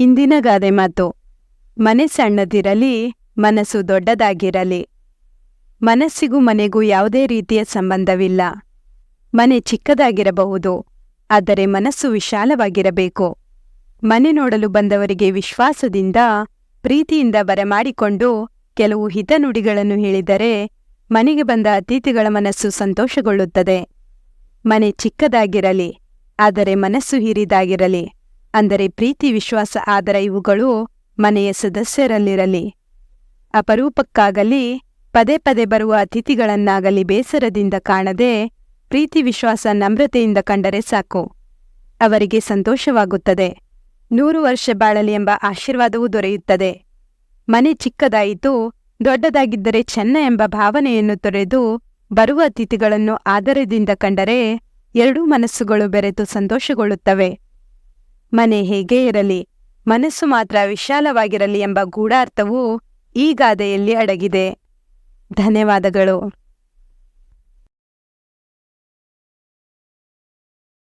ಇಂದಿನ ಗಾದೆ ಮಾತು. ಮನೆ ಸಣ್ಣದಿರಲಿ, ಮನಸ್ಸು ದೊಡ್ಡದಾಗಿರಲಿ. ಮನಸ್ಸಿಗೂ ಮನೆಗೂ ಯಾವುದೇ ರೀತಿಯ ಸಂಬಂಧವಿಲ್ಲ. ಮನೆ ಚಿಕ್ಕದಾಗಿರಬಹುದು, ಆದರೆ ಮನಸ್ಸು ವಿಶಾಲವಾಗಿರಬೇಕು. ಮನೆ ನೋಡಲು ಬಂದವರಿಗೆ ವಿಶ್ವಾಸದಿಂದ, ಪ್ರೀತಿಯಿಂದ ಬರಮಾಡಿಕೊಂಡು ಕೆಲವು ಹಿತನುಡಿಗಳನ್ನು ಹೇಳಿದರೆ, ಮನೆಗೆ ಬಂದ ಅತಿಥಿಗಳ ಮನಸ್ಸು ಸಂತೋಷಗೊಳ್ಳುತ್ತದೆ. ಮನೆ ಚಿಕ್ಕದಾಗಿರಲಿ, ಆದರೆ ಮನಸ್ಸು ಹಿರಿದಾಗಿರಲಿ. ಅಂದರೆ ಪ್ರೀತಿ, ವಿಶ್ವಾಸ, ಆದರ ಇವುಗಳು ಮನೆಯ ಸದಸ್ಯರಲ್ಲಿರಲಿ. ಅಪರೂಪಕ್ಕಾಗಲಿ, ಪದೇ ಪದೇ ಬರುವ ಅತಿಥಿಗಳನ್ನಾಗಲಿ ಬೇಸರದಿಂದ ಕಾಣದೆ ಪ್ರೀತಿ, ವಿಶ್ವಾಸ, ನಮ್ರತೆಯಿಂದ ಕಂಡರೆ ಸಾಕು. ಅವರಿಗೆ ಸಂತೋಷವಾಗುತ್ತದೆ. ನೂರು ವರ್ಷ ಬಾಳಲಿ ಎಂಬ ಆಶೀರ್ವಾದವೂ ದೊರೆಯುತ್ತದೆ. ಮನೆ ಚಿಕ್ಕದಾಯಿತು, ದೊಡ್ಡದಾಗಿದ್ದರೆ ಚೆನ್ನ ಎಂಬ ಭಾವನೆಯನ್ನು ತೊರೆದು ಬರುವ ಅತಿಥಿಗಳನ್ನು ಆದರದಿಂದ ಕಂಡರೆ ಎರಡೂ ಮನಸ್ಸುಗಳು ಬೆರೆತು ಸಂತೋಷಗೊಳ್ಳುತ್ತವೆ. ಮನೆ ಹೇಗೇ ಇರಲಿ ಮನಸ್ಸು ಮಾತ್ರ ವಿಶಾಲವಾಗಿರಲಿ ಎಂಬ ಗೂಢಾರ್ಥವು ಈ ಗಾದೆಯಲ್ಲಿ ಅಡಗಿದೆ. ಧನ್ಯವಾದಗಳು.